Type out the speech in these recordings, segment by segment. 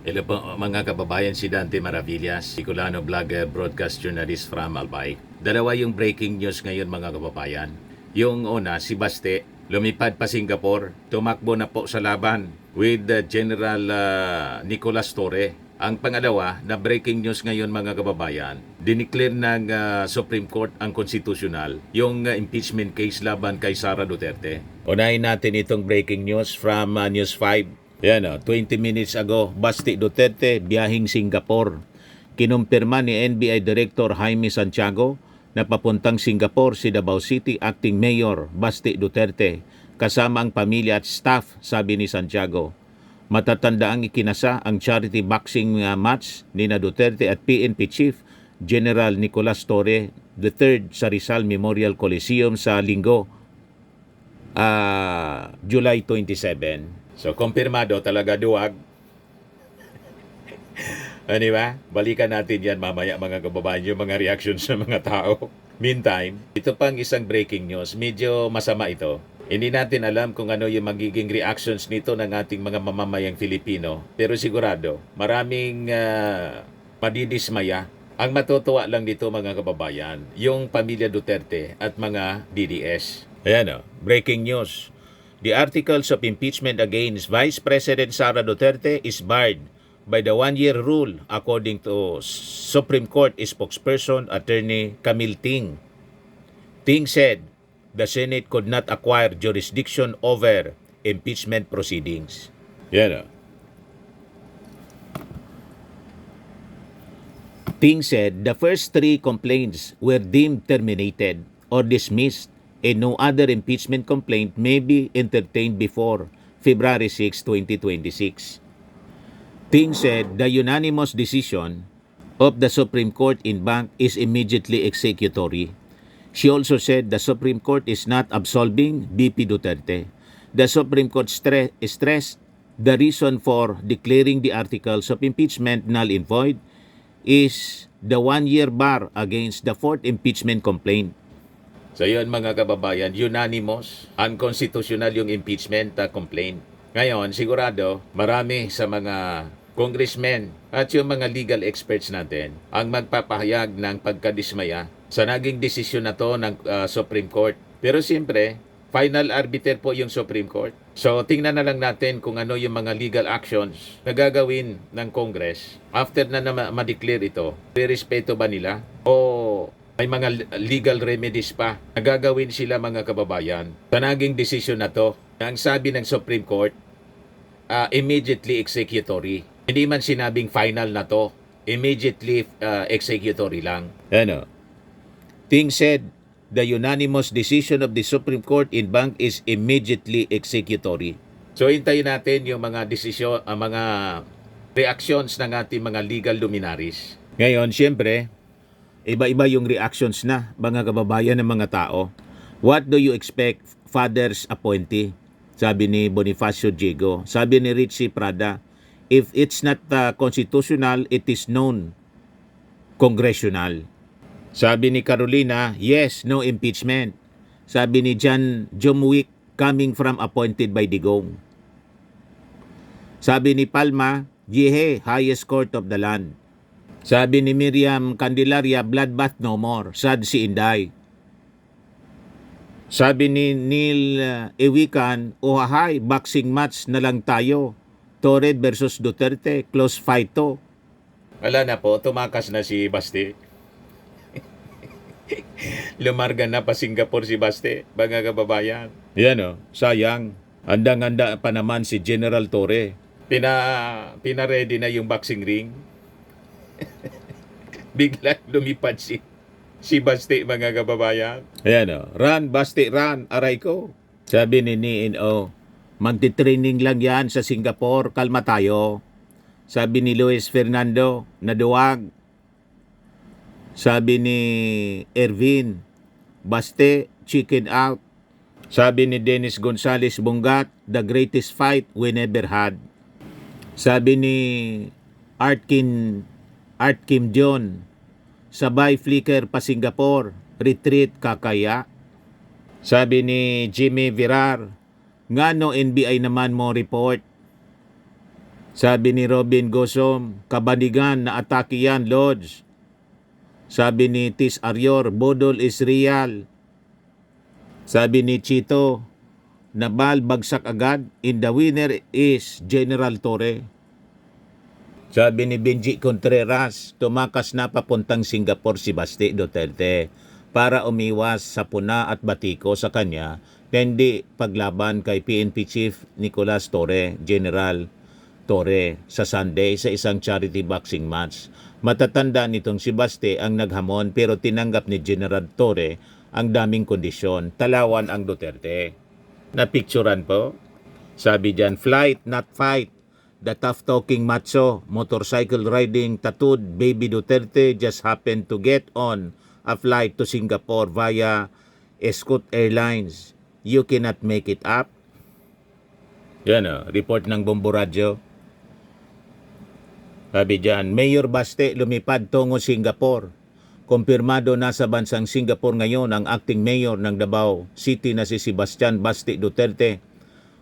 Hello po mga kababayan, si Dante Maravillas, Bicolano vlogger, broadcast journalist from Albay. Dalawa yung breaking news ngayon mga kababayan. Yung una, si Baste, lumipad pa Singapore, tumakbo na po sa laban with uh, General uh, Nicolas Torre. Ang pangalawa na breaking news ngayon mga kababayan, diniclare ng uh, Supreme Court ang konstitusyonal yung uh, impeachment case laban kay Sara Duterte. Unahin natin itong breaking news from uh, News 5. Yan o, 20 minutes ago, Basti Duterte biyahing Singapore. Kinumpirma ni NBI Director Jaime Santiago na papuntang Singapore si Davao City Acting Mayor Basti Duterte kasama ang pamilya at staff, sabi ni Santiago. Matatanda ang ikinasa ang charity boxing uh, match ni na Duterte at PNP Chief General Nicolas Torre III sa Rizal Memorial Coliseum sa linggo ah July 27. So, kumpirmado talaga duwag. Ano ba? Balikan natin yan mamaya mga kababayan yung mga reactions ng mga tao. Meantime, ito pang isang breaking news. Medyo masama ito. Hindi natin alam kung ano yung magiging reactions nito ng ating mga mamamayang Filipino. Pero sigurado, maraming ah, madidismaya. Ang matutuwa lang dito mga kababayan, yung pamilya Duterte at mga DDS. Ayan o, breaking news. The articles of impeachment against Vice President Sara Duterte is barred by the one-year rule according to Supreme Court spokesperson attorney Camille Ting. Ting said the Senate could not acquire jurisdiction over impeachment proceedings. Yan o. Ting said the first three complaints were deemed terminated or dismissed and no other impeachment complaint may be entertained before February 6, 2026. Ting said the unanimous decision of the Supreme Court in Bank is immediately executory. She also said the Supreme Court is not absolving BP Duterte. The Supreme Court stre- stressed the reason for declaring the articles of impeachment null and void is the one-year bar against the fourth impeachment complaint. So yun mga kababayan, unanimous, unconstitutional yung impeachment uh, complaint. Ngayon, sigurado, marami sa mga congressmen at yung mga legal experts natin ang magpapahayag ng pagkadismaya sa naging desisyon na to ng uh, Supreme Court. Pero siyempre, final arbiter po yung Supreme Court. So tingnan na lang natin kung ano yung mga legal actions na gagawin ng Congress after na, na ma- ma-declare ito. Respeto ba nila? O may mga legal remedies pa na gagawin sila mga kababayan sa naging desisyon na to na ang sabi ng Supreme Court uh, immediately executory. Hindi man sinabing final na to. Immediately uh, executory lang. Ano? Ting said, the unanimous decision of the Supreme Court in Bank is immediately executory. So hintayin natin yung mga desisyon, ang mga reactions ng ating mga legal luminaries. Ngayon, siyempre, iba-iba yung reactions na mga kababayan ng mga tao. What do you expect, Father's appointee? Sabi ni Bonifacio Diego. Sabi ni Richie Prada, if it's not uh, constitutional, it is known congressional. Sabi ni Carolina, yes, no impeachment. Sabi ni John Jomwick, coming from appointed by Digong. Sabi ni Palma, Yehe, highest court of the land. Sabi ni Miriam Candelaria, bloodbath no more. Sad si Inday. Sabi ni Neil uh, Ewikan, Ohahay, boxing match na lang tayo. Torre versus Duterte, close fight to. Wala na po, tumakas na si Basti. Lumarga na pa Singapore si Baste, mga kababayan. Yan o, sayang. Handang-handa pa naman si General Torre. Pina, pina-ready na yung boxing ring. Biglang lumipad si, si Baste, mga kababayan. Ayan o, run, Baste, run, aray ko. Sabi ni Ni-NO, magti-training lang yan sa Singapore, kalma tayo. Sabi ni Luis Fernando, naduwag, sabi ni Ervin, Baste, chicken out. Sabi ni Dennis Gonzales Bungat, the greatest fight we never had. Sabi ni Art Kim, Art Kim John, sabay flicker pa Singapore, retreat kakaya. Sabi ni Jimmy Virar, nga no NBI naman mo report. Sabi ni Robin Gosom, kabanigan na atake yan, Lodge. Sabi ni Tis Arior, Bodol is real. Sabi ni Chito, Nabal bagsak agad, and the winner is General Torre. Sabi ni Benji Contreras, tumakas na papuntang Singapore si Basti Duterte para umiwas sa puna at batiko sa kanya hindi paglaban kay PNP Chief Nicolas Torre, General Torre, sa Sunday sa isang charity boxing match. Matatanda nitong si Basti ang naghamon pero tinanggap ni General Torre ang daming kondisyon. Talawan ang Duterte. Napicturan po. Sabi diyan, flight not fight. The tough-talking macho, motorcycle riding tattooed baby Duterte just happened to get on a flight to Singapore via Scoot Airlines. You cannot make it up. Yan o, report ng Bombo Radyo. Sabi dyan, Mayor Baste lumipad tungo Singapore. Kumpirmado na sa bansang Singapore ngayon ang acting mayor ng Davao City na si Sebastian Baste Duterte.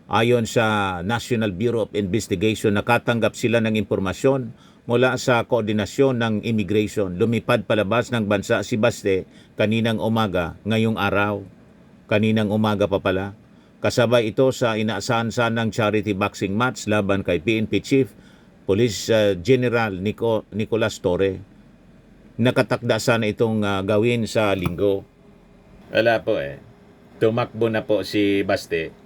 Ayon sa National Bureau of Investigation, nakatanggap sila ng impormasyon mula sa koordinasyon ng immigration. Lumipad palabas ng bansa si Baste kaninang umaga, ngayong araw. Kaninang umaga pa pala. Kasabay ito sa inaasahan ng charity boxing match laban kay PNP Chief Police uh, General Nico, Nicolas Torre. Nakatakda sana itong uh, gawin sa linggo. Wala po eh. Tumakbo na po si Baste.